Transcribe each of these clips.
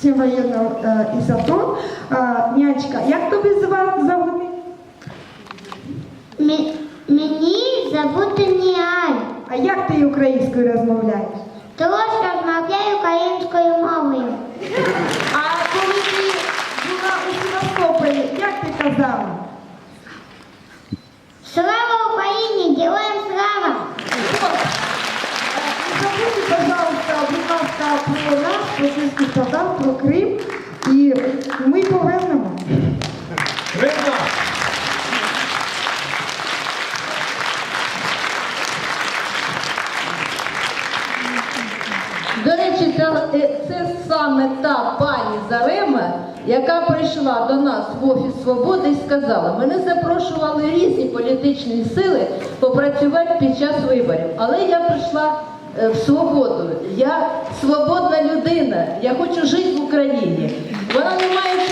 цим воєнним е. Е, Нянечка, як тобі звати? Мені забути Ніаль. А як ти українською розмовляєш? Трошки розмовляю українською мовою. А коли ти була у Севастополі, як ти казала? До речі, е, це саме та пані Зарема, яка прийшла до нас в Офіс Свободи і сказала, мене запрошували різні політичні сили попрацювати під час виборів. Але я прийшла е, в свободу. Я свободна людина, я хочу жити в Україні. Вона не маючи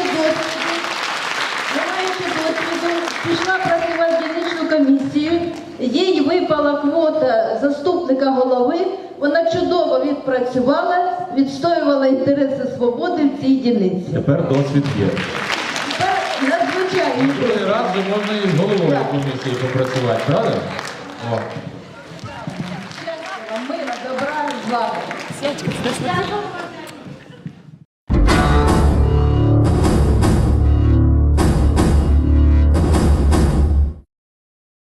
випала квота заступника голови. Вона чудово відпрацювала, відстоювала інтереси свободи в цій дільниці. Тепер досвід є. Тепер надзвичайно. Другий раз вже можна і з головою комісії попрацювати, правда? О. Мира, добра і злагоди.